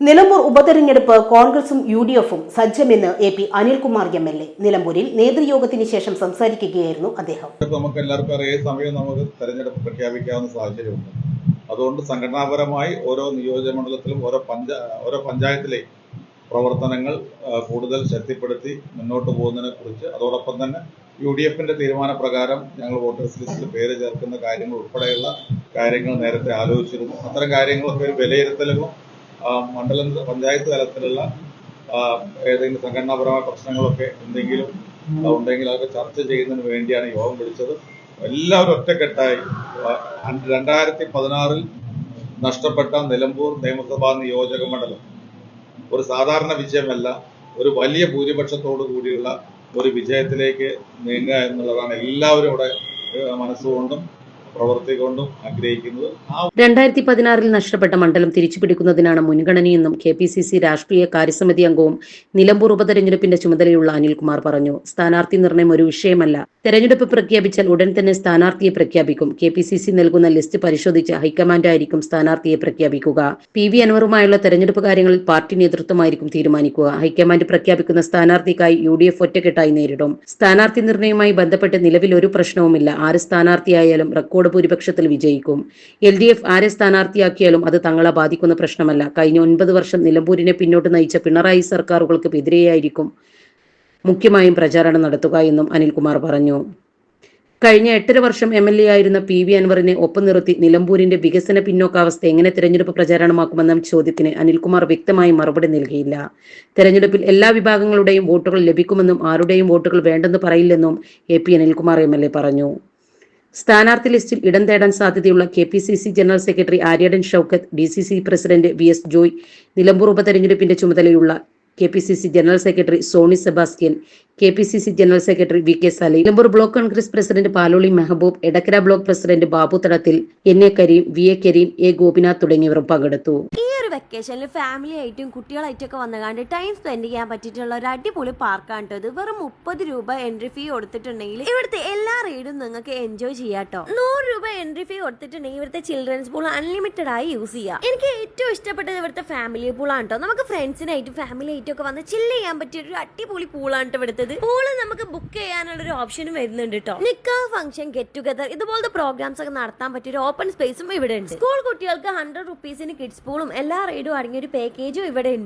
നിലമ്പൂർ ഉപതെരഞ്ഞെടുപ്പ് കോൺഗ്രസും U D എഫും സജ്ജമെന്ന് A P Anilkumar M L A. നിലമ്പൂരിൽ നേതൃയോഗത്തിന് ശേഷം സംസാരിക്കുകയായിരുന്നു അദ്ദേഹം. നമുക്ക് എല്ലാവർക്കും അറിയാം സമയം നമുക്ക് തെരഞ്ഞെടുപ്പ് പ്രഖ്യാപിക്കാവുന്ന സാഹചര്യമുണ്ട്. അതുകൊണ്ട് സംഘടനാപരമായി ഓരോ നിയോജക മണ്ഡലത്തിലും ഓരോ പഞ്ചാ ഓരോ പഞ്ചായത്തിലെ പ്രവർത്തനങ്ങൾ കൂടുതൽ ശക്തിപ്പെടുത്തി മുന്നോട്ട് പോകുന്നതിനെ കുറിച്ച് അതോടൊപ്പം തന്നെ യു ഡി എഫിന്റെ തീരുമാനപ്രകാരം ഞങ്ങൾ വോട്ടേഴ്സ് ലിസ്റ്റിൽ പേര് ചേർക്കുന്ന കാര്യങ്ങൾ ഉൾപ്പെടെയുള്ള കാര്യങ്ങൾ നേരത്തെ ആലോചിച്ചിരുന്നു. അത്തരം കാര്യങ്ങളൊക്കെ ഒരു വിലയിരുത്തലും ആ, മണ്ഡലം പഞ്ചായത്ത് തലത്തിലുള്ള ഏതെങ്കിലും സംഘടനാപരമായ പ്രശ്നങ്ങളൊക്കെ എന്തെങ്കിലും ഉണ്ടെങ്കിൽ അതൊക്കെ ചർച്ച ചെയ്യുന്നതിന് വേണ്ടിയാണ് യോഗം വിളിച്ചത്. എല്ലാവരും ഒറ്റക്കെട്ടായി. രണ്ടായിരത്തി പതിനാറിൽ നഷ്ടപ്പെട്ട നിലമ്പൂർ നിയമസഭാ നിയോജക മണ്ഡലം. ഒരു സാധാരണ വിജയമല്ല ഒരു വലിയ ഭൂരിപക്ഷത്തോടു കൂടിയുള്ള ഒരു വിജയത്തിലേക്ക് നീങ്ങുക എന്നുള്ളതാണ് എല്ലാവരും ഇവിടെ മനസ്സുകൊണ്ടും പ്രവൃത്തി കൊണ്ടും ആഗ്രഹിക്കുന്നത് രണ്ടായിരത്തി പതിനാറിൽ നഷ്ടപ്പെട്ട മണ്ഡലം തിരിച്ചുപിടിക്കുന്നതിനാണ് മുൻഗണനയെന്നും കെ പി സി സി രാഷ്ട്രീയ കാര്യസമിതി അംഗവും നിലമ്പൂർ ഉപതെരഞ്ഞെടുപ്പിന്റെ ചുമതലയുള്ള അനിൽകുമാർ പറഞ്ഞു. സ്ഥാനാർത്ഥി നിർണയം ഒരു വിഷയമല്ല. തെരഞ്ഞെടുപ്പ് പ്രഖ്യാപിച്ചാൽ ഉടൻ തന്നെ സ്ഥാനാർത്ഥിയെ പ്രഖ്യാപിക്കും. കെ പി സി സി നൽകുന്ന ലിസ്റ്റ് പരിശോധിച്ച് ഹൈക്കമാൻഡായിരിക്കും സ്ഥാനാർത്ഥിയെ പ്രഖ്യാപിക്കുക. പി വി അൻവറുമായുള്ള തെരഞ്ഞെടുപ്പ് കാര്യങ്ങളിൽ പാർട്ടി നേതൃത്വമായിരിക്കും തീരുമാനിക്കുക. ഹൈക്കമാൻഡ് പ്രഖ്യാപിക്കുന്ന സ്ഥാനാർത്ഥിക്കായി യു ഡി എഫ് ഒറ്റക്കെട്ടായി നേരിടും. സ്ഥാനാർത്ഥി നിർണയവുമായി ബന്ധപ്പെട്ട് നിലവിൽ ഒരു പ്രശ്നവുമില്ല. ആര് സ്ഥാനാർത്ഥിയായാലും റെക്കോർഡ് ഭൂരിപക്ഷത്തിൽ വിജയിക്കും. എൽ ഡി എഫ് ആരെ സ്ഥാനാർത്ഥിയാക്കിയാലും അത് തങ്ങളെ ബാധിക്കുന്ന പ്രശ്നമല്ല. കഴിഞ്ഞ ഒൻപത് വർഷം നിലമ്പൂരിനെ പിന്നോട്ട് നയിച്ച പിണറായി സർക്കാരുകൾക്ക് എതിരെയായിരിക്കും മുഖ്യമായും പ്രചാരണം നടത്തുക എന്നും അനിൽകുമാർ പറഞ്ഞു. കഴിഞ്ഞ എട്ടര വർഷം എം എൽ എ ആയിരുന്ന പി വി അൻവറിനെ ഒപ്പം നിർത്തി നിലമ്പൂരിന്റെ വികസന പിന്നോക്കാവസ്ഥ എങ്ങനെ തെരഞ്ഞെടുപ്പ് പ്രചാരണമാക്കുമെന്ന ചോദ്യത്തിന് അനിൽകുമാർ വ്യക്തമായി മറുപടി നൽകിയില്ല. തെരഞ്ഞെടുപ്പിൽ എല്ലാ വിഭാഗങ്ങളുടെയും വോട്ടുകൾ ലഭിക്കുമെന്നും ആരുടെയും വോട്ടുകൾ വേണ്ടെന്ന് പറയില്ലെന്നും A P Anilkumar M L A പറഞ്ഞു. സ്ഥാനാർത്ഥി ലിസ്റ്റിൽ ഇടം തേടാൻ സാധ്യതയുള്ള K P C C general secretary Aryadan Shoukath D C C president V S Joy Nilambur ഉപതെരഞ്ഞെടുപ്പിന്റെ ചുമതലയുള്ള K P C C general secretary Sony Sebastian K P C C general secretary V K Salim Nilambur block Congress president Paloli Mehboob Edakkara block president Babu Thadathil N A Karim V A Karim A Gopinath തുടങ്ങിയവർ പങ്കെടുത്തു. ഒരു വെക്കേഷനിൽ family ആയിട്ടും കുട്ടികളായിട്ടൊക്കെ വന്നുകാണ്ട് time spend ചെയ്യാൻ പറ്റിയിട്ടുള്ള ഒരു അടിപൊളി പാർക്കാണ് ഇത്. വെറും മുപ്പത് രൂപ എൻട്രി ഫീ കൊടുത്തിട്ടുണ്ടെങ്കിൽ ഇവിടുത്തെ എല്ലാ റൈഡും നിങ്ങൾക്ക് എൻജോയ് ചെയ്യാട്ടോ നൂറ് രൂപ എൻട്രി ഫീ കൊടുത്തിട്ടുണ്ടെങ്കിൽ ഇവിടുത്തെ ചിൽഡ്രൻസ് പൂൾ അൺലിമിറ്റഡ് ആയി യൂസ് ചെയ്യാം. എനിക്ക് ഏറ്റവും ഇഷ്ടപ്പെട്ടത് ഇവിടുത്തെ ഫാമിലി പൂളാണ് കേട്ടോ നമുക്ക് ഫ്രണ്ട്സിനായിട്ടും ഫാമിലി ആയിട്ടും ഒക്കെ വന്ന് ചില്ല് ചെയ്യാൻ പറ്റിയ ഒരു അടിപൊളി പൂളാണ് ഇവിടുത്തത്. പൂൾ നമുക്ക് ബുക്ക് ചെയ്യാനുള്ള ഒരു ഓപ്ഷനും വരുന്നുണ്ട് കേട്ടോ നിക്കാ ഫംഗ്ഷൻ ഗെറ്റ് ടുഗദർ ഇതുപോലത്തെ പ്രോഗ്രാംസ് ഒക്കെ നടത്താൻ പറ്റിയ ഒരു ഓപ്പൺ സ്പേസും ഇവിടെ ഉണ്ട് സ്കൂൾ കുട്ടികൾക്ക് ഹൺഡ്രഡ് റുപ്പീസിന് കിഡ്സ് പൂളും എല്ലാ റൈഡും അടങ്ങിയ ഒരു പാക്കേജും ഇവിടെ ഉണ്ട്